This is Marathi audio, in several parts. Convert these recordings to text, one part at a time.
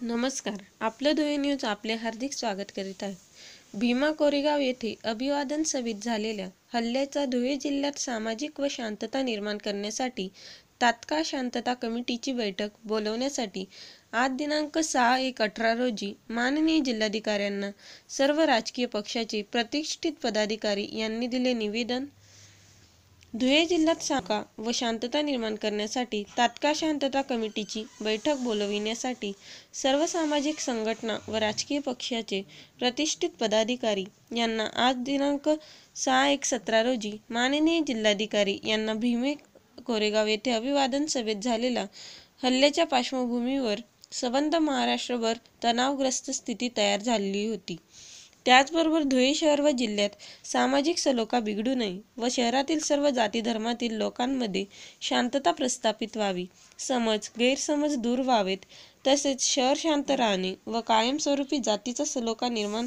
नमस्कार. आपलं धुळे न्यूज आपले हार्दिक स्वागत करीत आहे. भीमा कोरेगाव येथे अभिवादन सभेत झालेल्या हल्ल्याचा धुळे जिल्ह्यात सामाजिक व शांतता निर्माण करण्यासाठी तात्काळ शांतता कमिटीची बैठक बोलवण्यासाठी आज दिनांक सहा एक अठरा रोजी माननीय जिल्हाधिकाऱ्यांना सर्व राजकीय पक्षाचे प्रतिष्ठित पदाधिकारी यांनी दिले निवेदन. धुळे जिल्ह्यात साका व शांतता निर्माण करण्यासाठी तात्काळ शांतता कमिटीची बैठक बोलविण्यासाठी सर्व सामाजिक संघटना व राजकीय पक्षाचे प्रतिष्ठित पदाधिकारी यांना आज दिनांक सहा एक सतरा रोजी माननीय जिल्हाधिकारी यांना भीमे कोरेगाव येथे अभिवादन सभेत झालेला हल्ल्याच्या पार्श्वभूमीवर संबंध महाराष्ट्रभर तणावग्रस्त स्थिती तयार झालेली होती. त्याचबरोबर धुळे शहर व जिल्ह्यात सामाजिक सलोखा बिघडू नये व शहरातील सर्व जाती धर्मातील लोकांमध्ये शांतता प्रस्थापित व्हावी. समज गैरसमज दूर व्हावेत. तसेच शहर शांत राहणे व कायमस्वरूपी जातीचा सलोखा निर्माण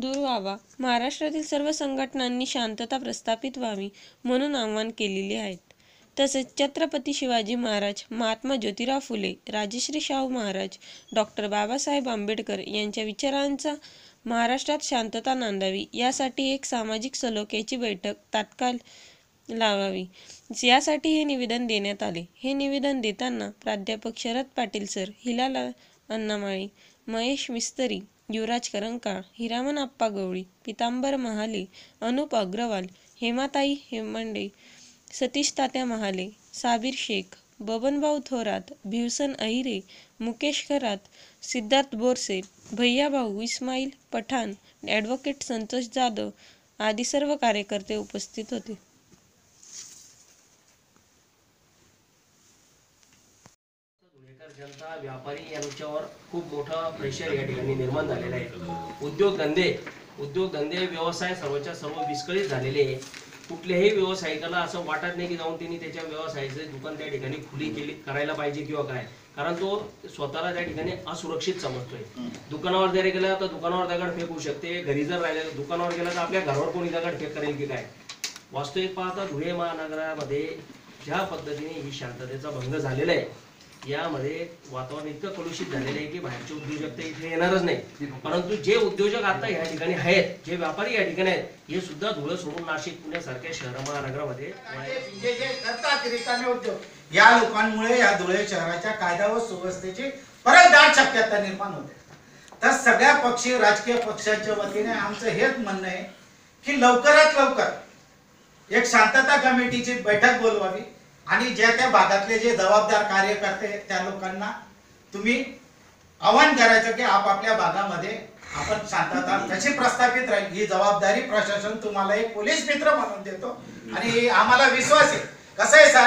दूर व्हावा. महाराष्ट्रातील सर्व संघटनांनी शांतता प्रस्थापित व्हावी म्हणून आवाहन केलेले आहेत. तसेच छत्रपती शिवाजी महाराज महात्मा ज्योतिराव फुले राजश्री शाहू महाराज डॉक्टर बाबासाहेब आंबेडकर यांच्या विचारांचा महाराष्ट्रात शांतता नांदावी. यासाठी एक सामाजिक सलोख्याची बैठक तात्काळ लावावी. यासाठी हे निवेदन देण्यात आले. हे निवेदन देताना प्राध्यापक शरद पाटील सर हिलाल अण्णामाळी महेश मिस्तरी युवराज करंका हिरामन आप्पा गवळी पितांबर महाले अनुप अग्रवाल हेमाताई हेमंडे सतीश तात्या महाले साबीर शेख बबनभाऊ थोरात भिवसन अहिरे मुकेश खरात सिद्धार्थ बोरसे भैयाभाऊ इस्माईल पठाण ॲडव्होकेट संतोष जाधव आदी सर्व कार्यकर्ते उपस्थित होते. व्यापारी यांच्यावर खूप मोठं प्रेशर या ठिकाणी निर्माण झालेलं आहे. उद्योगधंदे उद्योगधंदे व्यवसाय सर्वच्या सर्व विस्कळीत झालेले आहे कुठल्याही व्यावसायिकाला असं वाटत नाही की जाऊन त्यांनी त्याच्या व्यवसायाचं दुकान त्या ठिकाणी खुली केली करायला पाहिजे किंवा काय. कारण तो स्वतःला त्या ठिकाणी असुरक्षित समजतोय. दुकानावर जरी गेला तर दुकानावर दगड फेकू शकते. घरी जर राहिले दुकानावर गेला तर आपल्या घरावर कोणी दगड फेक करेल की काय? वास्तविक पाहता धुळे महानगरामध्ये ज्या पद्धतीने ही शांततेचा भंग झालेला आहे यामध्ये वातावरण इतकं कलुषित झालेलं आहे की बाहेरचे उद्योजक तर इथे येणारच नाही. परंतु जे उद्योजक आता या ठिकाणी आहेत जे व्यापारी या ठिकाणी आहेत हे सुद्धा धुळं सोडून नाशिक पुण्यासारख्या शहर महानगरामध्ये जे जे करतात रिकामे उद्योग या लोकांमुळे या धुळे शहराच्या कायदा व सुव्यवस्थेची परत दाट शक्यता निर्माण होते. तर सगळ्या पक्षी राजकीय पक्षांच्या वतीने आमचं हेच म्हणणं आहे की लवकरात लवकर एक शांतता कमिटीची बैठक बोलवावी. आणि ज्या त्या भागातले जे जबाबदार कार्यकर्ते त्या लोकांना तुम्ही आवाहन करायचं की आपापल्या भागामध्ये आपण शांतता कशी प्रस्थापित राहील? ही जबाबदारी प्रशासन तुम्हाला एक पोलीस मित्र म्हणून देतो. आणि आम्हाला विश्वास आहे. कसं आहे सर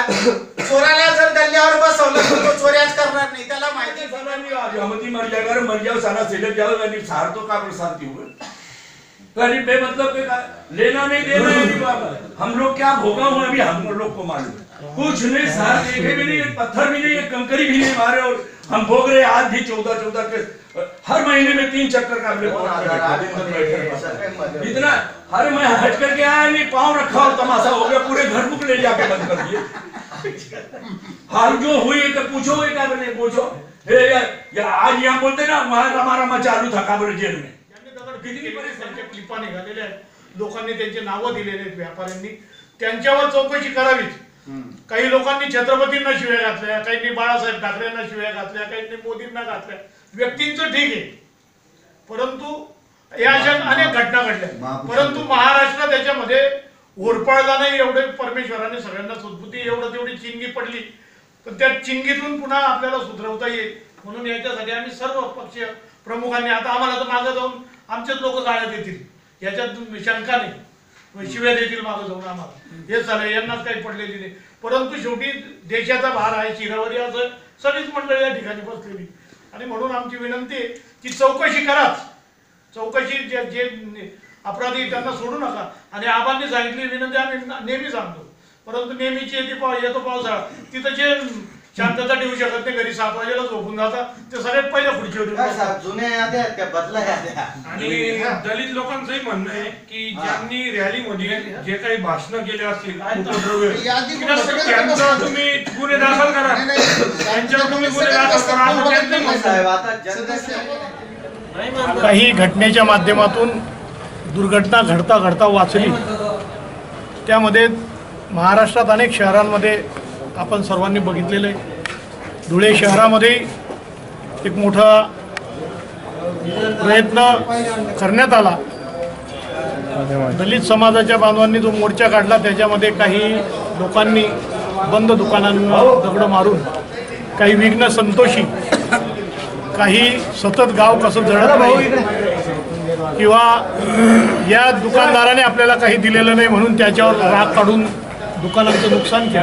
चोराला जर गल्ल्यावर बसवलं तर तो चोऱ्याच करणार नाही. त्याला माहिती आहे. हमती मर्याव सारा सेलर जाओ यानी सार तो का शांति हुए अरे बेमतलब के? लेना नहीं देना है हम लोग क्या भोगा हुए अभी हम लोग को मालूम है। कुछ नहीं सार देखे भी नहीं एक पत्थर भी नहीं एक कंकरी भी नहीं मारे और हम भोग रहे आज भी चौदह चौदह के हर महीने में तीन चक्कर का हमने हैं। इतना अरे मैं हट करके आया नहीं पाँव रखा और तमाशा हो गया पूरे घर बुक ले जाके बंद कर दिए। हाल जो हुई है तो पूछो ये क्या बने पूछो। हे या, या आज यहाँ बोलते ना वहाँ रमा रमा चालू था काबर जेल में। दगड किती त्यांच्या क्लिपा निघालेल्या आहेत लोकांनी त्यांचे नावं दिलेले आहेत व्यापाऱ्यांनी. त्यांच्यावर चौकशी करावीच. काही लोकांनी छत्रपतींना शिव्या घातल्या काहींनी बाळासाहेब ठाकरेंना शिव्या घातल्या काहींनी मोदींना घातल्या. व्यक्तींचं ठीक आहे. परंतु या अशा अनेक घटना घडल्या. परंतु महाराष्ट्र त्याच्यामध्ये होरपळला नाही एवढे परमेश्वराने सगळ्यांना सद्बुद्धी एवढं तेवढी चिंगी पडली. तर त्या चिंगीतून पुन्हा आपल्याला सुधरवता येईल. म्हणून याच्यासाठी आम्ही सर्व पक्ष प्रमुखांनी आता आम्हाला तर मागे जाऊन आमचेच लोक गाळ्यात येतील. याच्यात शंका नाही. शिव्या देतील माझं जाऊन आम्हाला. हे झालं यांनाच काही पडलेली नाही परंतु शेवटी देशाचा भार आहे शिरावरी असं सगळीच मंडळी या ठिकाणी बसलेली. आणि म्हणून आमची विनंती आहे की चौकशी कराच. चौकशी जे जे अपराधी त्यांना सोडू नका. आणि आबांनी सांगितली विनंती आम्ही नेहमी सांगतो. परंतु नेहमीची येते पाव येतो पावसाळा. तिथं जे शांतता ठेवू शकत नाही घरी सात वाजेला झोपून जातात ते सगळ्यात पहिल्या खुर्चीवर येऊन काय. साहेब जुन्या याद्या आहेत त्या बदला याद्या आणि दलित लोकांचंही म्हणणं आहे की ज्यांनी रॅलीमध्ये जे काही भाषण केले असतील उपद्रव्य यादी की नसतं त्यांचा तुम्ही गुन्हे दाखल करा. त्यांच्यावर तुम्ही गुन्हे दाखल करा असं त्यांचं म्हणणं आहे. साहेब आता जनतेच्या काही घटनेच्या माध्यमातून दुर्घटना घडता घडता वाचली. त्यामध्ये महाराष्ट्रात अनेक शहरांमध्ये आपण सर्वांनी बघितलेलं आहे. धुळे शहरामध्ये एक मोठा प्रयत्न करण्यात आला. दलित समाजाच्या बांधवांनी जो मोर्चा काढला त्याच्यामध्ये काही लोकांनी बंद दुकानांना दगडं मारून काही विघ्न संतोषी काही सतत गाव कसं जळत नाही किंवा या दुकानदाराने आपल्याला काही दिलेलं नाही म्हणून त्याच्यावर राग काढून दुकानांचं नुकसान केलं.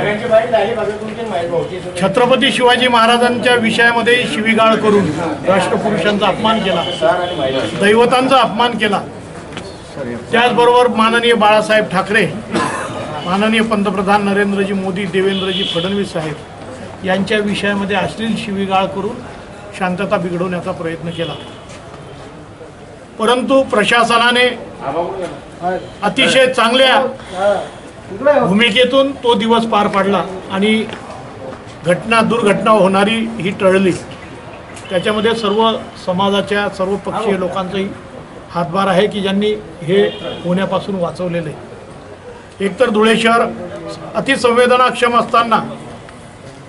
छत्रपती शिवाजी महाराजांच्या विषयामध्ये शिवीगाळ करून राष्ट्रपुरुषांचा अपमान केला. दैवतांचा अपमान केला. त्याचबरोबर माननीय बाळासाहेब ठाकरे माननीय पंतप्रधान नरेंद्रजी मोदी देवेंद्रजी फडणवीस साहेब यांच्या विषयामध्ये अश्लील शिवीगाळ करून शांतता बिघडवण्याचा प्रयत्न केला. परंतु प्रशासनाने अतिशय चांगल्या भूमिकेतून तो दिवस पार पाडला आणि घटना दुर्घटना होणारी ही टळली. त्याच्यामध्ये सर्व समाजाच्या सर्व पक्षीय लोकांचाही हातभार आहे की ज्यांनी हे होण्यापासून वाचवलेलं. आहे एकतर धुळे शहर अतिसंवेदनाक्षम असताना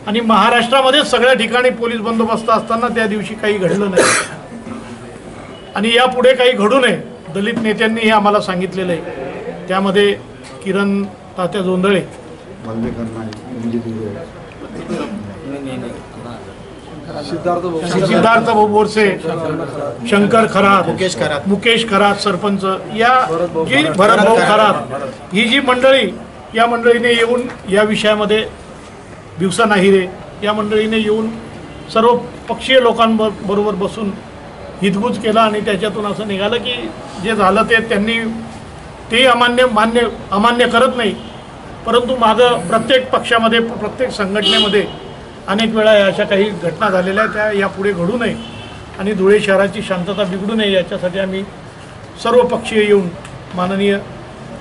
आणि महाराष्ट्रामध्ये सगळ्या ठिकाणी पोलीस बंदोबस्त असताना त्या दिवशी काही घडलं नाही. आणि यापुढे काही घडू नये दलित नेत्यांनी हे आम्हाला सांगितलेलं आहे. त्यामध्ये किरण तात्या जोंधळे. सिद्धार्थ भाऊ बोरसे शंकर खरात मुकेश खरात. मुकेश खरात सरपंच. या जी भरत भाऊ खरात. ही जी मंडळी या मंडळीने येऊन या विषयामध्ये दिवसा नाही रे. या मंडळीने येऊन सर्व पक्षीय लोकांबरोबर बसून हितगुज केला आणि त्याच्यातून असं निघालं की जे झालं ते त्यांनी ते अमान्य मान्य अमान्य करत नाही. परंतु मागं प्रत्येक पक्षामध्ये प्रत्येक संघटनेमध्ये अनेक वेळा अशा काही घटना झालेल्या आहेत त्या यापुढे घडू नये आणि धुळे शहराची शांतता बिघडू नये याच्यासाठी आम्ही सर्व पक्षीय येऊन माननीय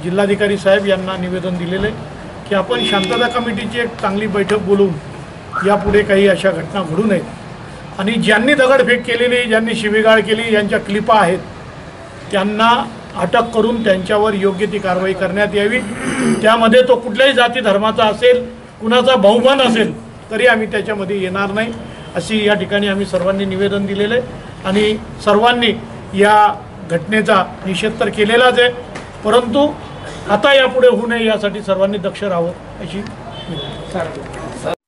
जिल्हाधिकारी साहेब यांना निवेदन दिलेलं आहे की आपण शांतता कमिटीची एक चांगली बैठक बोलवून यापुढे काही अशा घटना घडू नयेत. आणि ज्यांनी दगडफेक केलेली ज्यांनी शिवीगाळ केली यांच्या क्लिपा आहेत त्यांना अटक करून त्यांच्यावर योग्य ती कारवाई करण्यात यावी. त्यामध्ये तो कुठल्याही जाती धर्माचा असेल कुणाचा बहुमान असेल तरी आम्ही त्याच्यामध्ये येणार नाही. अशी या ठिकाणी आम्ही सर्वांनी निवेदन दिलेलं आहे. आणि सर्वांनी या घटनेचा निषेध तर केलेलाच आहे. परंतु आता यापुढे होऊ नये यासाठी सर्वांनी दक्ष राहावं अशी विनंती.